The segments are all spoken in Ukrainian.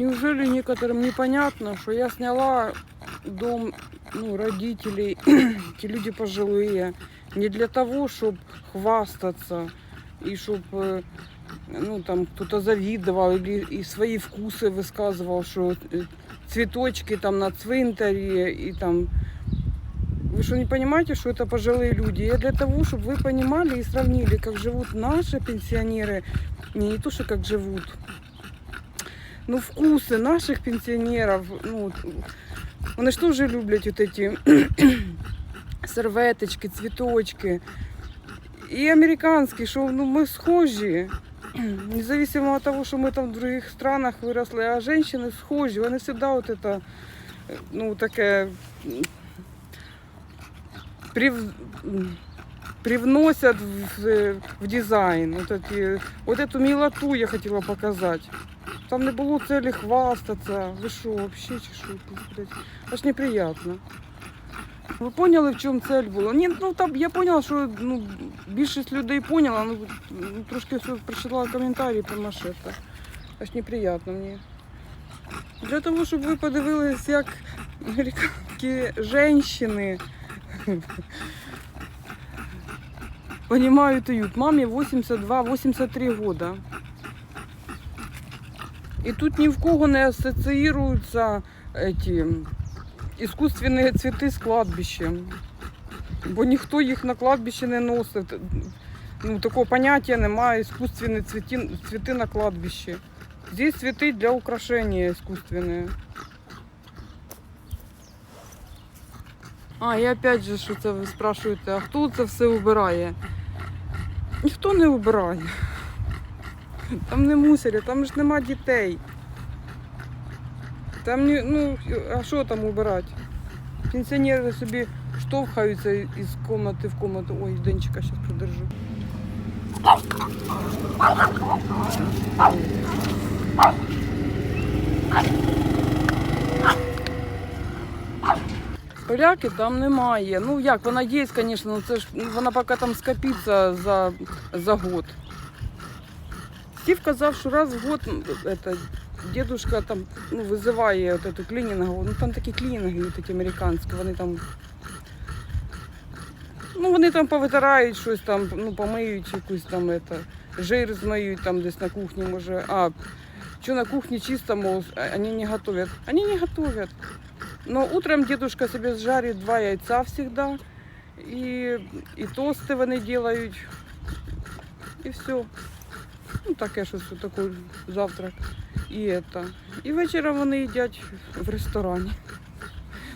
Неужели некоторым непонятно, что я сняла дом ну, родителей, эти люди пожилые, не для того, чтобы хвастаться и чтобы ну, там кто-то завидовал или и свои вкусы высказывал, что э, цветочки там на цвинтаре и там вы что, не понимаете, что это пожилые люди? Я для того, чтобы вы понимали и сравнили, как живут наши пенсионеры, не, не то, что как живут, ну, вкуси наших пенсіонерів, ну, вони ж теж люблять от эти серветочки, цвіточки. І американські, що ну, ми схожі. Независимо від того, що ми там в других странах виросли, а жінки схожі, вони завжди от это, ну, таке прив... привносят в, в дизайн. Вот, эти, вот эту милоту я хотела показать. Там не було цілі хвастатися. Ви що, вообще чи що? Аж неприятно. Ви поняли, в чому цель була? Ні, ну там я поняла, що ну, більшість людей поняла, ну ну, трошки все прочитала коментарі про Машета. Аж неприятно мені. Для того, щоб ви подивились, як американські жінки понимают уют. Маме 82-83 года. І тут ні в кого не асоціюються ці іскусственні цвіти з кладбищем. Бо ніхто їх на кладбище не носить. Ну, такого поняття немає іскусственні цвіти, цвіти на кладбищі. Здесь цвіти для украшення іскусственні. А, і опять же, що це ви спрашуєте, а хто це все убирає? Ніхто не убирає. Там не мусорять, там ж нема дітей. Там не, ну, а що там убирати? Пенсіонери собі штовхаються із кімнати в кімнату. Ой, Денчика зараз придержу. Поляки там немає. Ну як, вона є, звісно, ну це ж ну, вона поки там скопиться за, за год. Стив казав, що раз в год м, это, дедушка там ну, визиває от эту клінінгову. Ну там такі клінінги от такі американські, вони там. Ну, вони там повитирають щось там, ну, помиють якусь там это, жир змиють там десь на кухні, може. А, що на кухні чисто, мол, а- вони не готовят. Они не готовят. Но утром дедушка себе жарит два яйца всегда. И, и тосты вони делают. И все. Ну, таке щось такий завтрак. І это. І вечором вони їдять в ресторані.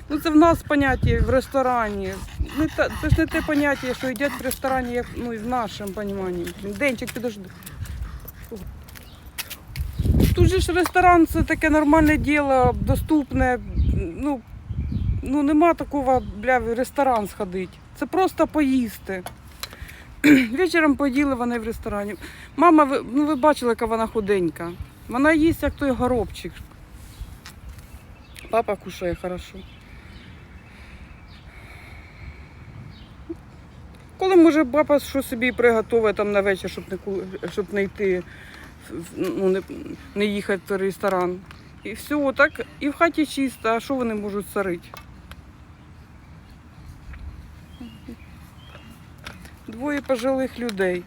Ну, це в нас поняття в ресторані. Не та, це ж не те поняття, що їдять в ресторані, як ну, в нашому розумінні. Денчик, підожди. Тут же ж ресторан це таке нормальне діло, доступне. Ну, ну нема такого, бля, в ресторан сходити. Це просто поїсти. Вечором поїли вони в ресторані. Мама, ви, ну ви бачили, яка вона худенька. Вона їсть, як той горобчик. Папа кушає хорошо. Коли може папа що собі приготує там на вечір, щоб не, щоб не йти, ну, не, не їхати в ресторан. І все, так, і в хаті чисто, а що вони можуть сорити? Двоє пожилих людей.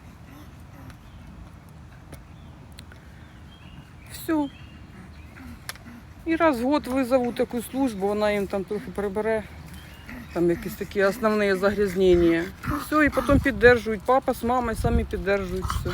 Все. І раз в год визову таку службу, вона їм там трохи прибере. Там якісь такі основні загрязнення. Все, і потім піддержують. Папа з мамою самі піддержують все.